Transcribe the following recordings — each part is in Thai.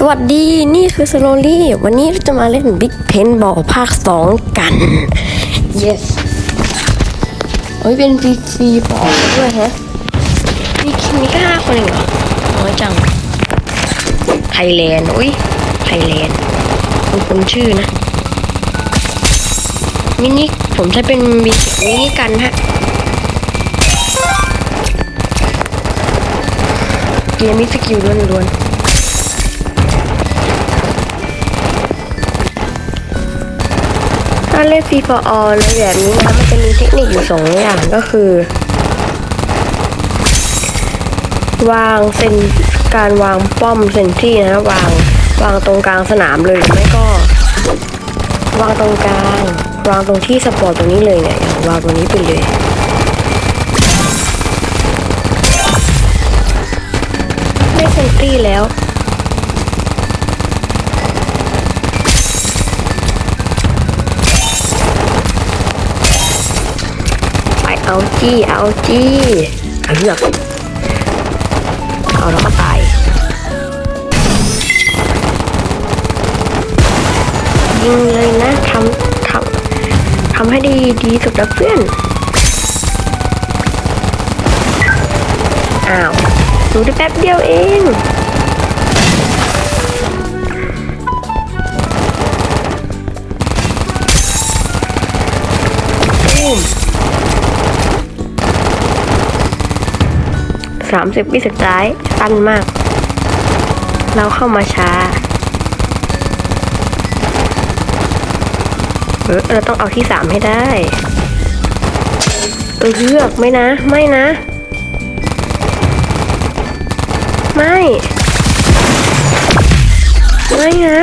สวัสดีนี่คือสโลลี่ วันนี้เราจะมาเล่นบิ๊กเพนบอลภาค 2 กัน yes โอ้ยเป็นฟรีฟรีบอลด้วยฮะมีมีแค่ห้าคนเองเหรอน้อยจังไทยแลนด์อุ้ยไทยแลนด์คุณคุณชื่อนะมินิผมใช้เป็นมินิมินิกันฮะเกมมีสกิลล้วนๆ ถ้าเล่นฟีฟอร์ออในแบบนี้นะมันจะมีเทคนิคอยู่สองอย่างก็คือ วางเซนการวางป้อมเซนที่นะวางวางตรงกลางสนามเลยหรือไม่ก็ วางตรงกลาง วางตรงที่สปอร์ตตรงนี้เลยเนี่ยวางตรงนี้ไปเลยไม่เซนตี้แล้ว เอาจี้ เอาจี้เลือกเอาแล้วก็ตายยิงเลยนะทำทำทำให้ดีดีสุดนะเพื่อน อ้าวดูได้แป๊บเดียวเอง 30 วิสุดท้ายสั้นมาก เราเข้ามาช้าเออเราต้องเอาที่สามให้ได้เออเลือกไม่นะ ไม่นะ ไม่ ไม่นะ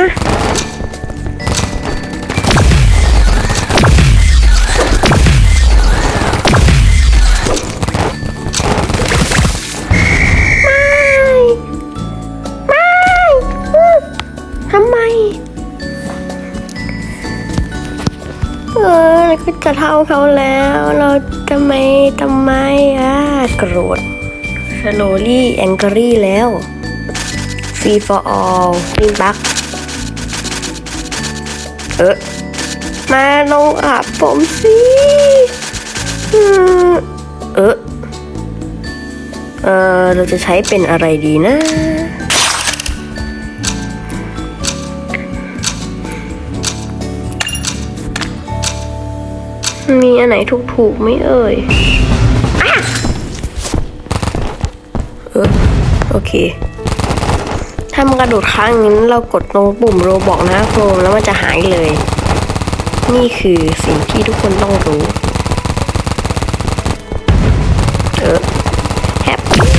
ก็จะเท่าเขาแล้ว เราจะไม่ทำไมอะโกรธ slowly angry แล้ว free for all ฟินบักเออมาลงอาบผมสิเออเออเราจะใช้เป็นอะไรดีนะ มีอันไหนถูกๆไหมเอ่ยอะเออโอเค ถ้ามันกระโดดค้างอย่างนี้เรากดตรงปุ่มโรบอกนะโครมแล้วมันจะหายเลย นี่คือสิ่งที่ทุกคนต้องรู้ เออแฮปปี้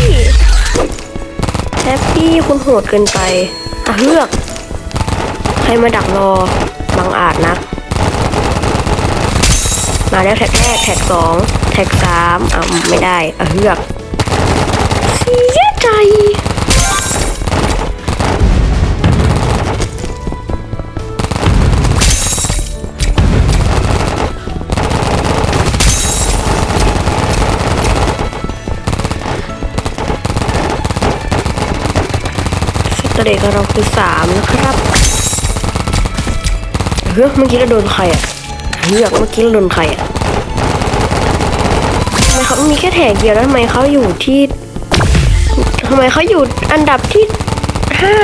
แฮปปี้คุณโหดเกินไปอะเลือกให้มาดักรอบังอาจนัก มาแล้วแท็กแรกแท็กสองแท็กสามอะไม่ได้อะเลือกเสียใจสเตเดกับเราคือสามนะครับ เฮ้ยเมื่อกี้เราโดนใครอะ เลือกเมื่อกี้เราโดนใครอะทำไมเขามีแค่แถกเดียวแล้วทำไมเขาอยู่ที่ทำไมเขาอยู่อันดับที่ห้า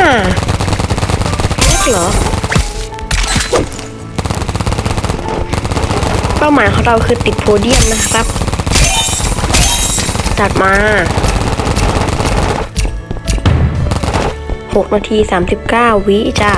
แรกเหรอเป้าหมายของเราคือติดโพเดียมนะครับจัดมาหกนาทีสามสิบเก้าวิจ้า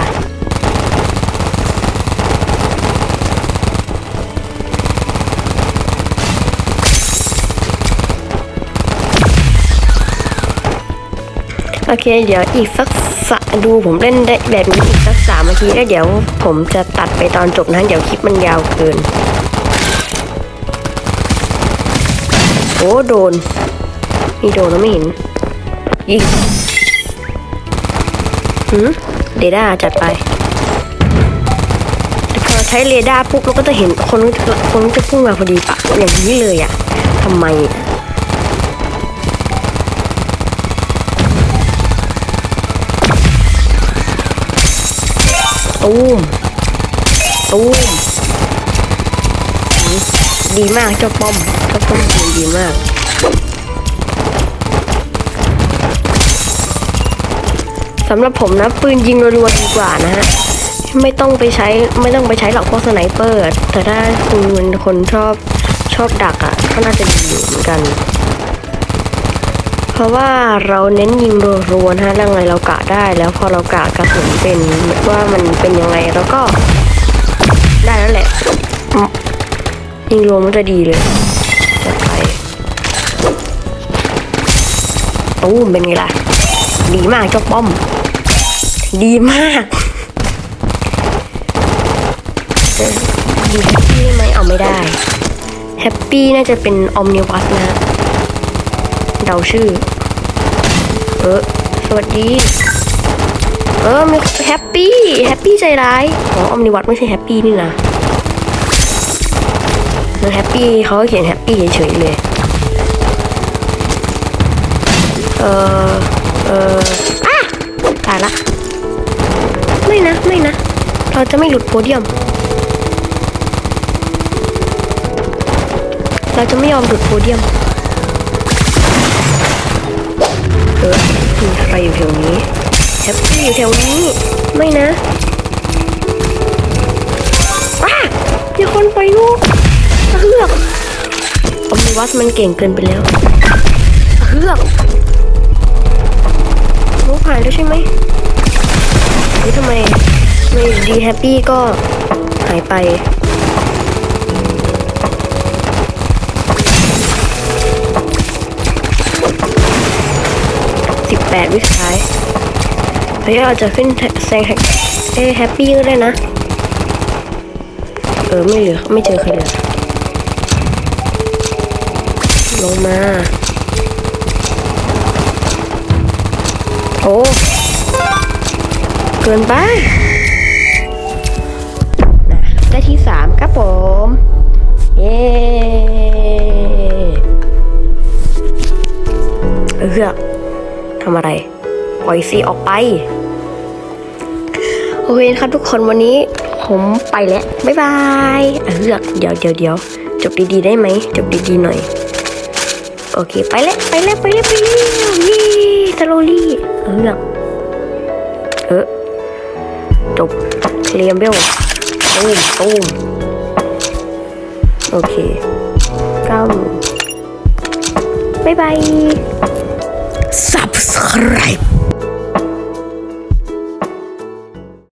อเคเดี๋ยวอีกสักสะดูผมเล่นได้แบบนี้อีกสักสามนาทีแล้วเดี๋ยวผมจะตัดไปตอนจบนะเดี๋ยวคลิปมันยาวเกิน โอ้โดน มีโดนแล้วไม่เห็นยิงหืมเรดาจัดไปพอใช้เรดาร์ปุ๊บเราก็จะเห็นคนคนจะพุ่งมาพอดีปะอย่างนี้เลยอะทำไมอะ ตูมตูมดีมากเจ้าป้อมเจ้าป้อมปืนดีมากสำหรับผมนะปืนยิงรัวๆดีกว่านะฮะไม่ต้องไปใช้ไม่ต้องไปใช้หรอกพวกสไนเปอร์แต่ถ้าคุณเป็นคนชอบชอบดักอะ่ะก็น่าจะดีอยู่เหมือนกัน เพราะว่าเราเน้นยิงรัวๆนะฮะแล้วไงเรากะได้ แล้วพอเรากะกระสุนเป็นว่ามันเป็นยังไงเราก็ได้แล้วแหละยิงรัวมันจะดีเลยจัดไปตู้มเป็นไงล่ะ ดีมากเจ้าป้อม ดีมากดีแฮปปี้ไหมเอาไม่ได้แฮปปี้น่าจะเป็นออมนิวัสนะ เดาชื่อ เออ สวัสดี เออมีแฮปปี้ แฮปปี้ใจร้าย อ๋อออมนิวัสไม่ใช่แฮปปี้นี่นะแฮปปี้เขาเขียนแฮปปี้เฉยๆเลย เออ เอออะตายละ ไม่นะ ไม่นะ เราจะไม่หลุดโพเดียม เราจะไม่ยอมหลุดโพเดียม เออมีใครอยู่แถวนี้แฮปปี้อยู่แถวนี้ไม่นะอ้ามีคนไปลูกเฮือกอมนิวัสมันเก่งเกินไปแล้วเฮือกลูกผ่านแล้วใช่ไหมเฮ้ยทำไมไม่ดีแฮปปี้ก็หายไป แปดวิสุดท้ายเฮ้ยเราจะขึ้นแซงเอ้แฮปปี้ก็ได้นะ เออ ไม่เหลือ ไม่เจอใครเลยลงมา โอ้ เกินไปนะได้ที่สามครับผม เย้เออ ทำอะไร ปล่อยซีออกไป โอเคครับทุกคนวันนี้ผมไปแล้ว บ๊ายบายเออเดี๋ยวเดี๋ยวเดี๋ยวจบดีๆได้ไหม จบดีๆหน่อย โอเค ไปแล้ว ไปแล้ว ไปแล้ว ไปแล้วเย้สโลลี่เออเออจบเคลียมเบลตูมตูมโอเคเก้าหมื่นบ๊ายบาย subscribe